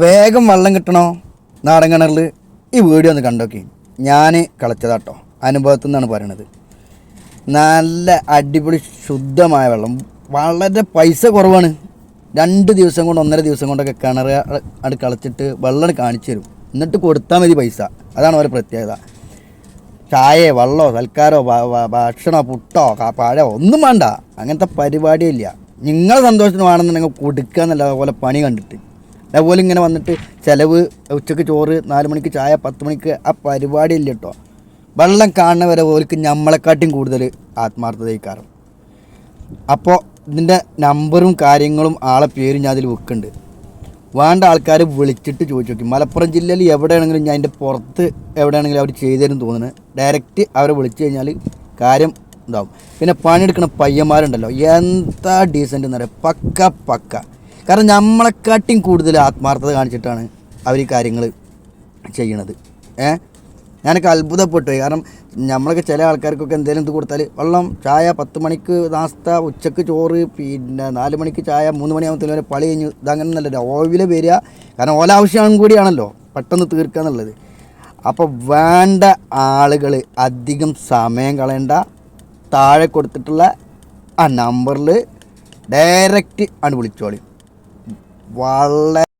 വേഗം വെള്ളം കിട്ടണോ? നാടൻ കിണറിൽ ഈ വീഡിയോ ഒന്ന് കണ്ടോക്കി. ഞാൻ കളച്ചതാട്ടോ. അനുഭവത്തിൽ നിന്നാണ് പറയണത്. നല്ല അടിപൊളി ശുദ്ധമായ വെള്ളം. വളരെ പൈസ കുറവാണ്. രണ്ട് ദിവസം കൊണ്ട് ഒന്നര ദിവസം കൊണ്ടൊക്കെ കിണർ അത് കളച്ചിട്ട് വെള്ളം കാണിച്ചു തരും. എന്നിട്ട് കൊടുത്താൽ മതി പൈസ. അതാണ് അവരുടെ പ്രത്യേകത. ചായയോ വെള്ളമോ സൽക്കാരോ ഭക്ഷണമോ പുട്ടോ പഴമോ ഒന്നും വേണ്ട. അങ്ങനത്തെ പരിപാടിയില്ല. നിങ്ങളെ സന്തോഷത്തിന് വേണമെന്നുണ്ടെങ്കിൽ കൊടുക്കുക എന്നല്ല അതുപോലെ പണി കണ്ടിട്ട്. അതേപോലെ ഇങ്ങനെ വന്നിട്ട് ചിലവ് ഉച്ചയ്ക്ക് ചോറ് നാല് മണിക്ക് ചായ പത്ത് മണിക്ക് ആ പരിപാടി ഇല്ല കേട്ടോ. വെള്ളം കാണുന്നവരെ ഓർക്ക് നമ്മളെക്കാട്ടിയും കൂടുതൽ ആത്മാർത്ഥതയിക്കാരം. അപ്പോൾ ഇതിന്റെ നമ്പറും കാര്യങ്ങളും ആളെ പേരും ഞാൻ അതിൽ വെക്കുന്നുണ്ട് വേണ്ട ആൾക്കാർ വിളിച്ചിട്ട് ചോദിച്ചു നോക്കി. മലപ്പുറം ജില്ലയിൽ എവിടെയാണെങ്കിലും ഞാൻ അതിന്റെ പുറത്ത് എവിടെയാണെങ്കിലും അവർ ചെയ്തു തരും തോന്നുന്നത് ഡയറക്റ്റ് അവരെ വിളിച്ചു കഴിഞ്ഞാൽ കാര്യം ഇതാവും. പിന്നെ പണിയെടുക്കുന്ന പയ്യന്മാരുണ്ടല്ലോ. എന്താ ഡീസന്റ് എന്ന് പറയാം പക്ക പക്ക. കാരണം നമ്മളെക്കാട്ടിയും കൂടുതൽ ആത്മാർത്ഥത കാണിച്ചിട്ടാണ് അവർ ഈ കാര്യങ്ങൾ ചെയ്യണത്. ഏ? ഞാനൊക്കെ അത്ഭുതപ്പെട്ടു കാരണം നമ്മളൊക്കെ ചില ആൾക്കാർക്കൊക്കെ എന്തെങ്കിലും ഇത് കൊടുത്താൽ വെള്ളം ചായ പത്ത് മണിക്ക് നാസ്ത ഉച്ചയ്ക്ക് ചോറ് പിന്നെ നാല് മണിക്ക് ചായ മൂന്ന് മണിയാകുമ്പോൾ വരെ പളി കഴിഞ്ഞു ഇതങ്ങനെ നല്ലത് ഓവിൽ വരിക. കാരണം ഓല ആവശ്യം കൂടിയാണല്ലോ. പെട്ടെന്ന് തീർക്കുക എന്നുള്ളത്. അപ്പോൾ വേണ്ട ആളുകൾ അധികം സമയം കളയണ്ട. താഴെ കൊടുത്തിട്ടുള്ള ആ നമ്പറിൽ ഡയറക്റ്റ് ആണ് വിളിച്ചോളി. വളരെ